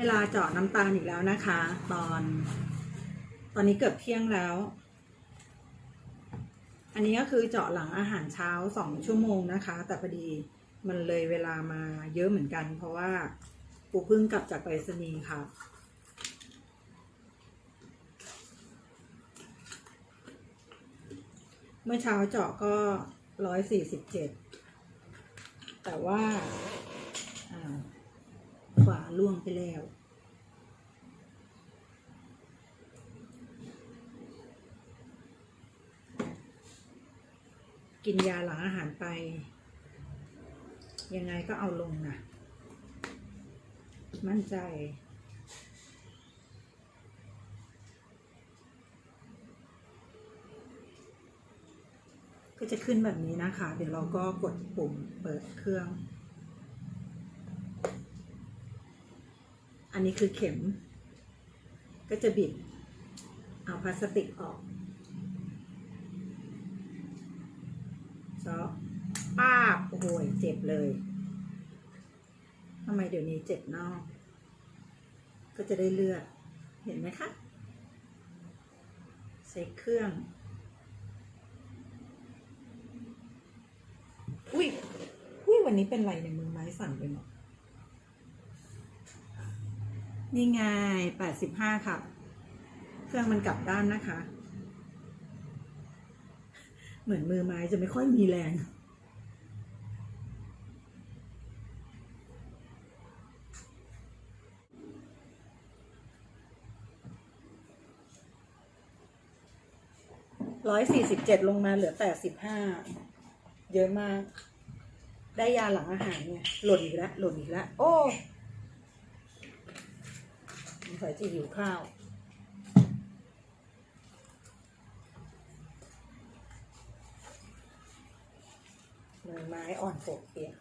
เวลาเจาะน้ำตาลอีกแล้วนะคะ ตอน ตอนนี้เกือบเที่ยงแล้ว อันนี้ก็คือเจาะหลังอาหารเช้าสองชั่วโมงนะคะ แต่พอดีมันเลยเวลามาเยอะเหมือนกัน เพราะว่าปูพิ่งกลับจากไปรษณีย์ค่ะเมื่อเช้าเจาะก็ร้อยสี่สิบเจ็ดแต่ว่า ฝาล่วงไปแล้ว กินยาหลังอาหารไป ยังไงก็เอาลงนะมั่นใจก็จะขึ้นแบบนี้นะคะ เดี๋ยวเราก็กดปุ่มเปิดเครื่อง อันนี้คือเข็ม ก็จะบิด เอาพลาสติกออกซอป้าบโอ้โหยเจ็บเลยทำไมเดี๋ยวนี้เจ็บนอก ก็จะได้เลือด เห็นไหมคะ ใส่เครื่อง อุ้ยอุ้ยวันนี้เป็นไรในยมือไม้สั่นไปหมด นี่ไงแปดสิบห้าครับเครื่องมันกลับด้านนะคะ เหมือนมือไม้จะไม่ค่อยมีแรงร้อยสี่สิบเจ็ดลงมาเหลือแปดสิบห้า เยอะมาก ได้ยาหลังอาหารเนี่ย หล่นอีกแล้ว หล่นอีกแล้ว โอ้ เผื่อจะหิวข้าว มือไม้อ่อนโปกเปียก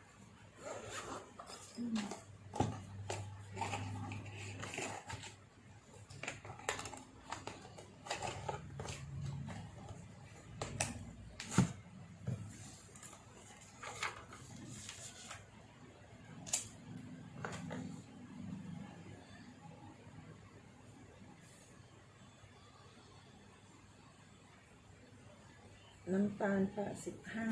น้ำตาลแปดสิบห้า